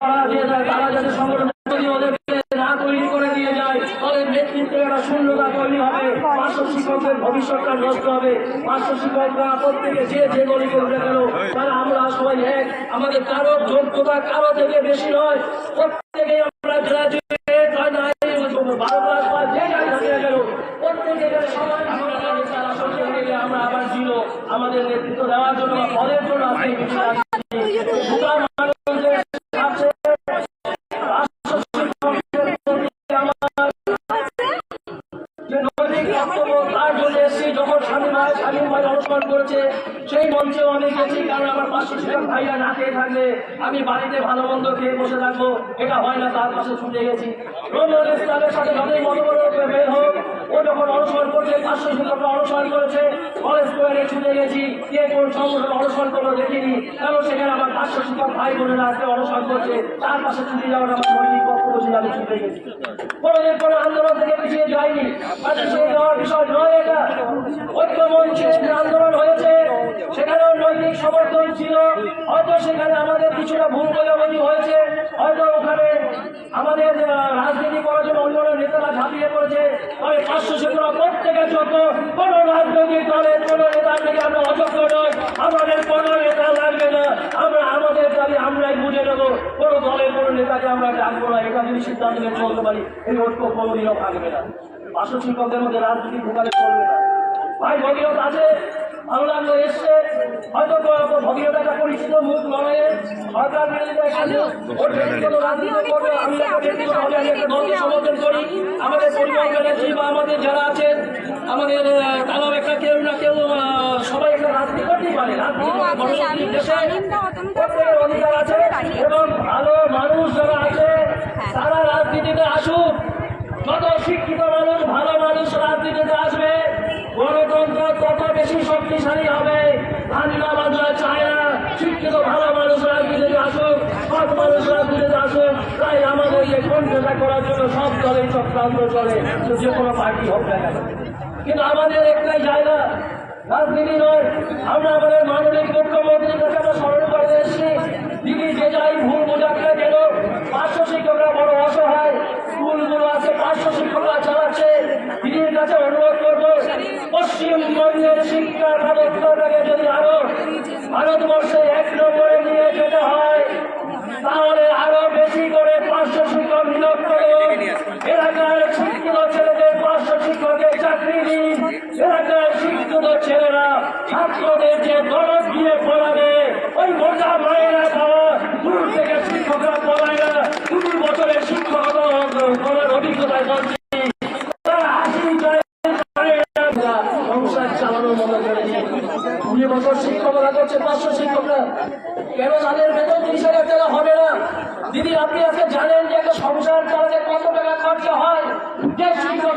তারা দিয়ে দেয়, তারা যাতে সংগঠন ওদেরকে না তৈরি করে দিয়ে যায় তাদের নেতৃত্বে একটা শূন্যতা তৈরি হবে পার্শ্ব শিক্ষকদের ভবিষ্যৎটা নষ্ট হবে পার্শ্ব শিক্ষকরা প্রত্যেকে যে যে দলই করবে কেন তারা আমরা সবাই এক আমাদের কারও যোগ্যতা কারও থেকে বেশি নয় প্রত্যেকে আমরা গ্রাজুয়েট হয় না বারো ক্লাস বা যে থাকে কেন প্রত্যেকে সবাই আমরা নেতার আসন থেকে গেলে আমরা আবার ছিল আমাদের নেতৃত্ব দেওয়ার জন্য পদের জন্য আপনি সেই মঞ্চে আমি গেছি কারণ আমার পাঁচশো শিক্ষক ভাইরা না খেয়ে থাকলে আমি বাড়িতে ভালো মন্দ খেয়ে বসে থাকব, এটা হয় না, তার পাশে ছুটে গেছি। রোমান ইসলামের সাথে যতই মত করে বের হোক, ও যখন অনুসরণ করছে, পাঁচশো শিক্ষকরা অনুসরণ করেছে, কলেজ স্কোয়ারে ছুটে গেছি, কে কোন সংগঠন অনুসরণ করল দেখিনি কেন সেখানে আমার পাঁচশো শিক্ষক ভাই বোনেরা আজকে অনুসরণ করছে, তার পাশে ছুটে যাওয়ার আমার নৈতিক বক্তব্য ছিল, আমি ছুটে গেছি। কোনোদিন কোনো আন্দোলন থেকে পিছিয়ে যায়নি যাওয়ার বিষয় নয় হয়তো সেখানে আমাদের কিছুটা ভুল বোঝাবুঝি হয়েছে, হয়তো ওখানে আমাদের রাজনীতি করার জন্য অন্য নেতারা ঝাঁপিয়ে পড়েছে। তবে পাঁচশো সেগুলো প্রত্যেকের যোগ্য কোনো রাজনৈতিক দলের কোনো নেতা থেকে আমরা অযোগ্য নয় আমাদের কোনো নেতা লাগবে না। আমরা, আমাদের দাবি আমরাই বুঝে নেব। কোনো দলের কোনো নেতাকে আমরা ডাকবো না। এটা যদি সিদ্ধান্ত নিয়ে চলতে পারি, এই ঐক্য কোনোদিনও থাকবে না। পার্শ্ব শিক্ষকদের মধ্যে রাজনীতি ঢুকালে চলবে না। ভাই, ভগীরথ আছে? ভালো এসছে হয়তো ক- পরিচিত মুখ লড়াইয়ে সরকার সমর্থন করি। আমাদের পরিবার বা আমাদের যারা আছেন আমাদের তারাও একটা কেউ না কেউ সবাই একটা রাজনীতি করতেই পারে। রাজনীতি প্রত্যেকের অধিকার আছে এবং ভালো মানুষ যারা আছে তারা রাজনীতিতে আসুক যত শিক্ষিত মানুষ ভালো মানুষ রাজনীতিতে আসবে গণতন্ত্র তত বেশি শক্তিশালী হবে ধান্দা বাজা চায় না শিক্ষিত ভালো মানুষ রাজনীতিতে আসুক সব মানুষ রাজনীতিতে আসুক তাই আমাদেরকে কণ্ঠটা করার জন্য সব দলের চক্রান্ত চলে যে কোনো পার্টি হোক না কেন। কিন্তু আমাদের একটাই জায়গা, রাজনীতি নয়। আমরা আমাদের মাননীয় মুখ্যমন্ত্রীর কাছে আমরা স্মরণ করে এসেছি, দিদি যে যাই ভুল বোঝাতে গেল পার্শ্ব শিক্ষকরা বড় অসহায়। স্কুলগুলো আছে পার্শ্ব শিক্ষকরা চালাচ্ছে। দিদির কাছে অনুরোধ করব পশ্চিমবঙ্গের শিক্ষা ব্যবস্থাটাকে যদি আরও, ভারতবর্ষে ছাত্রদের যে দরদ দিয়ে পড়াবে ওই মোটা মায়েরা খাওয়া দূর থেকে শিক্ষকরা পড়ায় না। কুড়ি বছরের শিক্ষক করার অভিজ্ঞতায় বলছি তারা হাসি জয় করে না, সংসার চালানোর করেছে। শিক্ষকরা করছে পাঁচশো শিক্ষকরা। কেন তাদের বেতন তিরিশ হাজার টাকা হবে না? দিদি আপনি আজকে জানেন যে একটা সংসার চালাতে কত টাকা খরচা হয়? শিক্ষক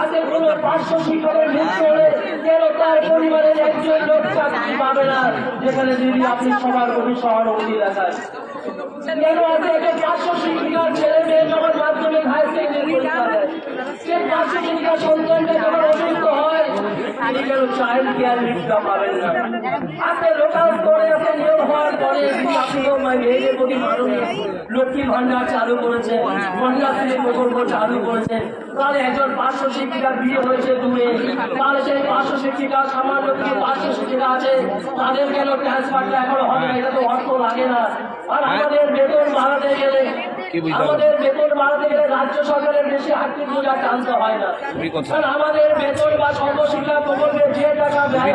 আজকে কোনো পার্শ্ব শিক্ষকের মৃত্যু হলে কেন তার পরিবারের একজন লোক চাকরি পাবে না, যেখানে দিদি আপনি সবার প্রতি সহানুভূতি দেখায়। কেন আজকে একটা পার্শ্ব শিক্ষিকার ছেলে মেয়ে যখন মাধ্যমিক হাই সেকেন্ডারি পরীক্ষা দেয়, সে পার্শ্ব শিক্ষিকার সন্তানটা যখন অসুস্থ হয় তিনি কেন চাইল্ড কেয়ার লিস্টটা পাবেন না? আপনি লোকাল করে আপনি তাদের কেন ট্রান্সফারটা এখনও এটা তো অর্থ লাগে না আর আমাদের বেতন বাড়াতে গেলে? আমাদের বেতন বাড়াতে গেলে রাজ্য সরকারের বেশি আর্থিক বোঝা টানতে হয় না আমাদের বেতন বা সর্বশিক্ষা প্রকল্পে যে টাকা ব্যয়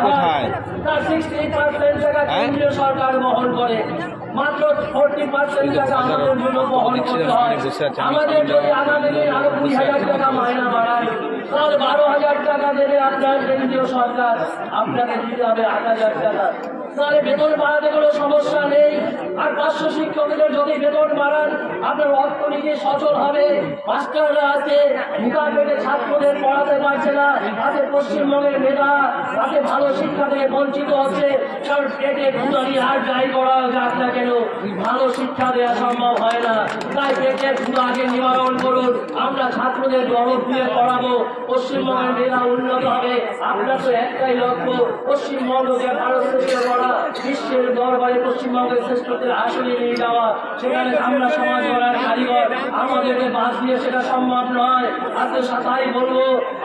তার সিক্সটি পার্সেন্ট টাকা? কেন্দ্রীয় সরকার বহন করে মাত্র ফোরটি পার্সেন্ট টাকা আমাদের বহন করতে হয় যদি আগামী দিন আরও কুড়ি হাজার টাকা মায়না বাড়ায় বারো হাজার টাকা দেবে আপনার কেন্দ্রীয় সরকার। আপনাকে দিতে হবে আট হাজার টাকা। তাহলে বেতন বাড়াতে কোনো সমস্যা নেই। আর পাঁচশো শিক্ষকদের যদি বেতন বাড়ান, আপনার অর্থনীতি সচল হবে। মাস্টাররা আছে মুখা পেটে ছাত্রদের পড়াতে পারছে না। তাতে পশ্চিমবঙ্গের মেধা, তাতে ভালো শিক্ষা থেকে বঞ্চিত হচ্ছে। কারণ পেটে ক্ষুদারি আর যাই করা যাক না কেন, ভালো শিক্ষা দেওয়া সম্ভব হয় না। তাই পেটের ক্ষুদা আগে নিবারণ করুন। আমরা ছাত্রদের দরদ দিয়ে পড়াবো পশ্চিমবঙ্গের মেধা উন্নত হবে। আপনার তো একটাই লক্ষ্য, পশ্চিমবঙ্গকে ভারত শ্রেষ্ঠ করা। বিশ্বের দরবারে পশ্চিমবঙ্গের শ্রেষ্ঠত্বের আসনে নিয়ে যাওয়া। সেখানে আমরা সমাজ গড়ার কারিগর। আমাদেরকে বাদ দিয়ে সেটা সম্ভব নয়। আজকে তাই বলব,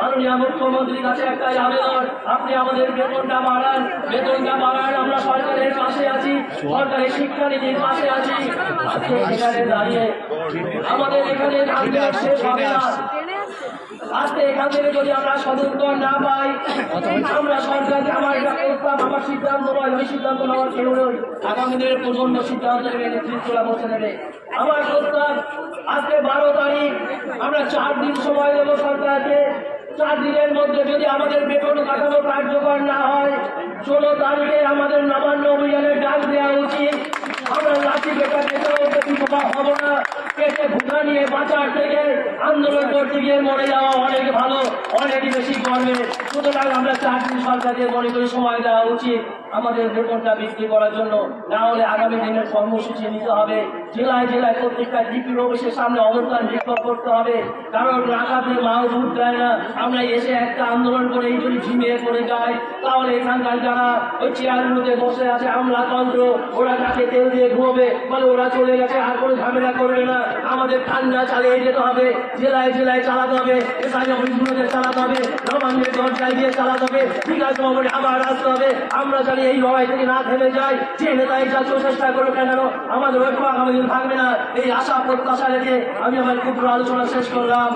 মাননীয় মুখ্যমন্ত্রীর কাছে একটাই আবেদন, আপনি আমাদের বেতনটা বাড়ান। বেতনটা বাড়ান, আমরা সরকারের পাশে আছি। সরকারি শিক্ষানীতির পাশে আছি। আজকে সেখানে দাঁড়িয়ে আমাদের এখানে আন্দোলন শেষ হবে না আজকে এখান থেকে যদি আমরা সদুত্তর না পাই আমরা সরকারকে আমার প্রস্তাব আমার সিদ্ধান্ত নয় ওই সিদ্ধান্ত নেওয়ার কেউ নয় আগামী দিনের প্রজন্ম সিদ্ধান্ত নেবে নেতৃত্বরা বসে নেবে আমার প্রস্তাব আজকে বারো তারিখ আমরা চার দিন সময় দেবো সরকারকে চার দিনের মধ্যে যদি আমাদের বেতন কাঠামো কার্যকর না হয় ষোলো তারিখে আমাদের নবান্ন অভিযানের ডাক দেওয়া উচিত আমরা লাঠি বেটা না। পেটে ভুগা নিয়ে বাঁচার থেকে আন্দোলন করতে গিয়ে মরে যাওয়া অনেক ভালো, অনেক বেশি গর্বে সুতরাং আমরা চাকরি সরকারকে মনে করি সময় দেওয়া উচিত আমাদের বেতনটা বৃদ্ধি করার জন্য। না হলে আগামী দিনের কর্মসূচি নিতে হবে। জেলায় জেলায় প্রত্যেকটা ডিপি অফিসের সামনে অবস্থান বিক্ষোভ করতে হবে। কারণ রাখাতে মাও দুধ দেয় না। আমরা এসে একটা আন্দোলন করে এই যদি ঝিমিয়ে পড়ে যাই। তাহলে এখানকার যারা ওই চেয়ারগুলোতে বসে আছে, আমলাতন্ত্র, ওরা কাছে তেল দিয়ে ঘুমবে বলে ওরা চলে গেছে, আর কোনো ঝামেলা করবে না। আমাদের ঠান্ডা চালিয়ে যেতে হবে, জেলায় জেলায় চালাতে হবে, এসআই অফিসগুলোতে চালাতে হবে, নবান্নের দরজায় গিয়ে চালাতে হবে, বিকাশ ভবনে আবার আসতে হবে। আমরা চালিয়ে এই লড়াই থেকে না থেমে যাই যে নেতাই যা চেষ্টা করবে কেন, আমাদের ঐক্য আগামী দিন থাকবে না। এই আশা প্রত্যাশা রেখে আমি আমার ক্ষুদ্র আলোচনা শেষ করলাম।